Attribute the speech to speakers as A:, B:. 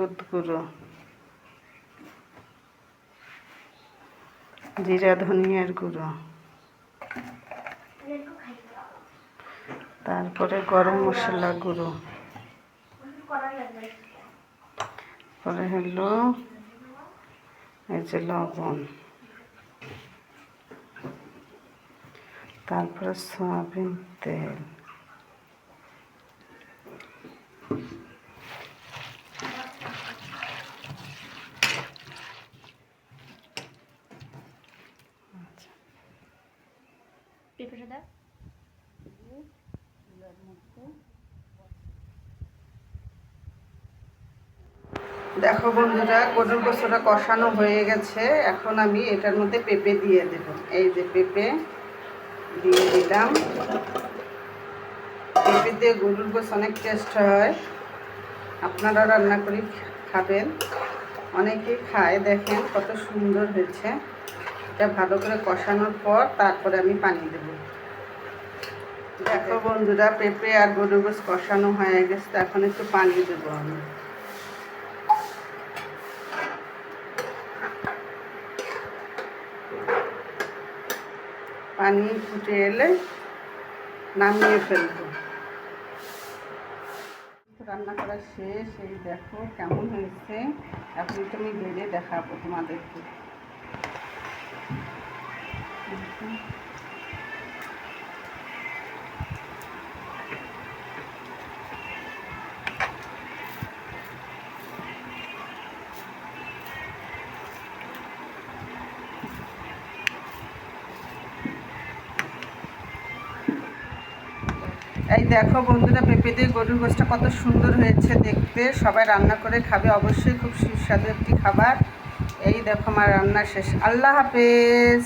A: হলুদ গুঁড়ো, জিরা ধনিয়ার গুঁড়ো, তারপরে গরম মশলা গুঁড়ো পরে হলো এই যে লবণ, তারপরে সয়াবিন তেল। দেখো বন্ধুরা, গরুর গোস্তটা কষানো হয়ে গেছে। এখন আমি এটার মধ্যে পেঁপে দিয়ে দেব। এই যে পেঁপে দিয়ে দিলাম। পেঁপে দিয়ে গরুর গোস্ত অনেক টেস্ট হয়। আপনারা রান্না করে খাবেন। অনেকেই খায়, দেখেন কত সুন্দর হয়েছে। এটা ভালো করে কষানোর পর তারপরে আমি পানি দেব। দেখো বন্ধুরা, পেঁপে আর গোস্ত কষানো হয়ে গেছে, এখন একটু পানি দেবো আমি। পানি ফুটে এলে নামিয়ে ফেলব। রান্না করা শেষ, এই দেখো কেমন হয়েছে। এখন একটু আমি বেড়ে দেখাবো তোমাদেরকে। এই দেখো বন্ধুরা পেঁপে দিয়ে গরুর গোষ্ঠটা কত সুন্দর হয়েছে দেখতে। সবাই রান্না করে খাবে, অবশ্যই খুব সুস্বাদু একটি খাবার। এই দেখো আমার রান্না শেষ। আল্লাহ হাফেজ।